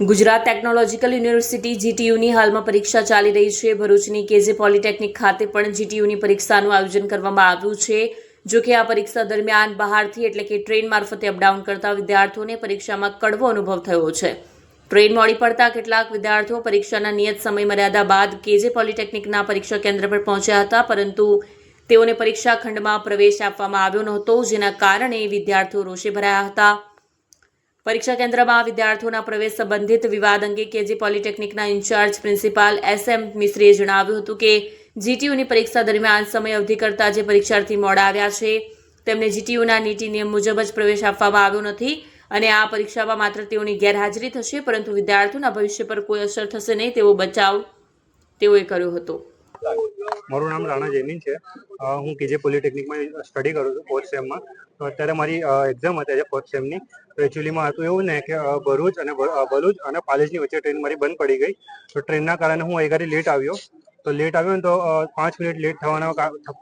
Gujarat technological university જીટીયુની હાલમાં પરીક્ષા ચાલી રહી છે. ભરૂચની કેજે પોલિટેકનિક ખાતે પણ જીટીયુની પરીક્ષાનું આયોજન કરવામાં આવ્યું છે. જો કે આ પરીક્ષા દરમિયાન બહારથી એટલે કે ટ્રેન મારફતે અપડાઉન કરતા વિદ્યાર્થીઓને પરીક્ષામાં કડવો અનુભવ થયો છે. ટ્રેન મોડી પડતા કેટલાક વિદ્યાર્થીઓ પરીક્ષાના નિયત સમય મર્યાદા બાદ કેજે પોલિટેકનિકના પરીક્ષા કેન્દ્ર પર પહોંચ્યા હતા, પરંતુ તેઓને પરીક્ષા ખંડમાં પ્રવેશ આપવામાં આવ્યો નહોતો, જેના કારણે વિદ્યાર્થીઓ રોષે ભરાયા હતા. પરીક્ષા કેન્દ્રમાં વિદ્યાર્થીઓના પ્રવેશ સંબંધિત વિવાદ અંગે KG પોલિટેકનિકના in charge principal S M મિશ્રીએ જણાવ્યું હતું કે જીટીયુની પરીક્ષા દરમિયાન સમય અવધિ કરતા જે પરીક્ષાર્થી મોડા આવ્યા છે, તેમને જીટીયુના નીતિ નિયમ મુજબ જ પ્રવેશ આપવામાં આવ્યો નથી અને આ પરીક્ષામાં માત્ર તેઓની ગેરહાજરી થશે, પરંતુ વિદ્યાર્થીઓના ભવિષ્ય પર કોઈ અસર થશે નહીં તેવો બચાવ તેઓએ કર્યો હતો. મારું નામ રાણા જૈમિન છે. હું કેજે પોલિટેકનિકમાં સ્ટડી કરું છું ફોર્થ સેમમાં તો અત્યારે મારી એક્ઝામ હતી આજે ફોર્થ સેમની તો એકચ્યુઅલીમાં હતું એવું ને કે ભરૂચ અને ભરૂચ અને પાલેજની વચ્ચે ટ્રેન મારી બંધ પડી ગઈ. તો ટ્રેનના કારણે હું અહીં લેટ આવ્યો. તો લેટ આવ્યો ને તો પાંચ મિનિટ લેટ થવાના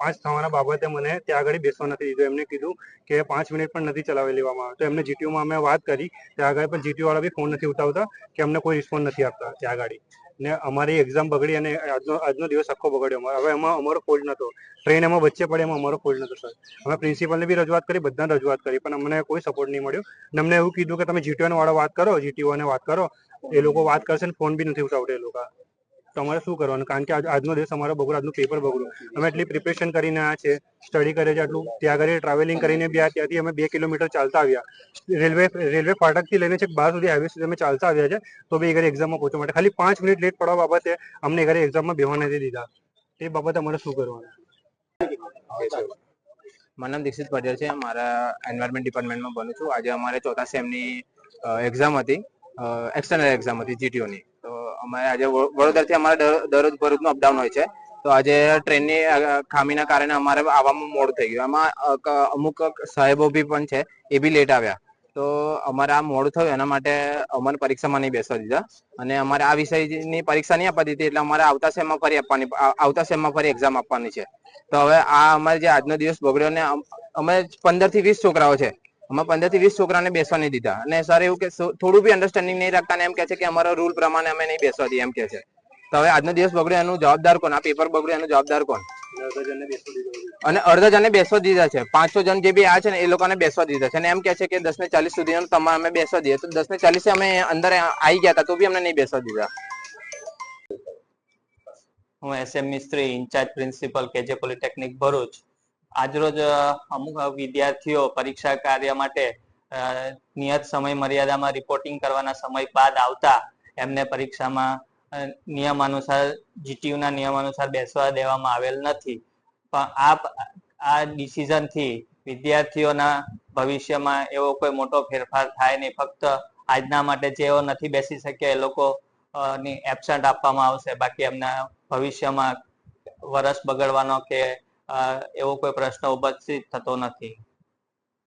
પાંચ થવાના બાબતે મને ત્યાં આગળ બેસવા નથી દીધું. એમને કીધું કે પાંચ મિનિટ પણ નથી ચલાવી લેવામાં આવે. તો એમને જીટીયુમાં અમે વાત કરી. ત્યાં આગળ પણ જીટીયુ વાળા બી ફોન નથી ઉઠાવતા કે અમને કોઈ રિસ્પોન્સ નથી આપતા ત્યાં આગળ. ને અમારી એક્ઝામ બગડી અને આજનો આજનો દિવસ આખો બગડ્યો. હવે એમાં અમારો ફોલ્ટ નહોતો ટ્રેન એમાં વચ્ચે પડે એમાં અમારો ફોલ્ટ નહોતો સર અમે પ્રિન્સિપલને બી રજૂઆત કરી, બધાને રજૂઆત કરી, પણ અમને કોઈ સપોર્ટ નહીં મળ્યો. ને અમને એવું કીધું કે તમે જીટીઓ વાળો વાત કરો જીટીઓ ને વાત કરો. એ લોકો વાત કરશે ને ફોન બી નથી ઉઠાવતા એ લોકો. તો અમારે શું કરવાનું? કારણ કે આજ- આજનો દિવસ અમારો બગડો આજનું પેપર બગડો અમે એટલી પ્રિપરેશન કરીને આ છે સ્ટડી કરે છે આટલું. ત્યાં આગળ ટ્રાવેલિંગ કરીને બી આ, ત્યાંથી અમે બે કિલોમીટર ચાલતા આવ્યા. રેલવે રેલવે ફાટકથી લઈને છેક બહાર સુધી હાઈવે સુધી અમે ચાલતા આવ્યા છે, તો બી ઘરે એક્ઝામમાં પહોંચવા માટે. ખાલી પાંચ મિનિટ લેટ પડવા બાબતે અમને ઘરે એક્ઝામમાં બેહવા નથી દીધા. એ બાબતે અમારે શું કરવાનું? મારું નામ દીક્ષિત પટેલ છે. મારા એન્વાયરમેન્ટ ડિપાર્ટમેન્ટમાં બનું છું. આજે અમારે ચોથા સેમની એક્ઝામ હતી. એક્સટર્નલ એક્ઝામ હતી GTO ની. તો અમારે આજે વડોદરાથી અમારે દર- દરરોજ ભરૂચનું અપડાઉન હોય છે. તો આજે ટ્રેનની ખામીના કારણે અમારે આવવામાં મોડું થઈ ગયું. એમાં અમુક સાહેબો બી પણ છે, એ બી લેટ આવ્યા. તો અમારે આ મોડું થયું, એના માટે અમને પરીક્ષામાં નહીં બેસવા દીધા. અને અમારે આ વિષયની પરીક્ષા નહીં આપવા દીધી, એટલે અમારે આવતા સેમમાં ફરી આપવાની આવતા સેમમાં ફરી એક્ઝામ આપવાની છે. તો હવે આ અમારે જે આજનો દિવસ બગડ્યો ને, અમે પંદરથી વીસ છોકરાઓ છે. અમે પંદરથી વીસ છોકરાને બેસવા નહીં દીધા. અને સર એવું કે થોડું બી અન્ડરસ્ટેન્ડિંગ નહીં રાખતા એમ કે છે કે અમારા રૂલ પ્રમાણે અમે નહીં બેસવા દઈએ એમ કે છે. તો હવે આજનો દિવસ બગડ્યો, એનું જવાબદાર કોણ? આ પેપર બગડ્યો, એનું જવાબદાર કોણ? અને અડધા જણને બેસવા દીધા છે. પાંચસો જણ જે બી આ છે ને, એ લોકોને બેસવા દીધા છે. અને એમ કે છે કે દસ ને ચાલીસ સુધી તમારે અમે બેસવા દઈએ. તો દસ ને ચાલીસે અમે અંદર આવી ગયા હતા, તો બી અમને નહીં બેસવા દીધા. હું S M Mistry, incharge principal K J polytechnic Bharuch આજરોજ અમુક વિદ્યાર્થીઓ પરીક્ષા કાર્ય માટે નિયત સમય મર્યાદામાં રિપોર્ટિંગ કરવાના સમય બાદ આવતા એમને પરીક્ષામાં નિયમ અનુસાર જીટીયુના ના નિયમાનુસાર બેસવા દેવામાં આવેલ નથી. પણ આ આ ડિસિઝનથી વિદ્યાર્થીઓના ભવિષ્યમાં એવો કોઈ મોટો ફેરફાર થાય નહીં. ફક્ત આજના માટે જેઓ નથી બેસી શક્યા, એ લોકો ની એબસન્ટ આપવામાં આવશે. બાકી એમના ભવિષ્યમાં વરસ બગડવાનો કે એવો કોઈ પ્રશ્ન ઉપસ્થિત થતો નથી.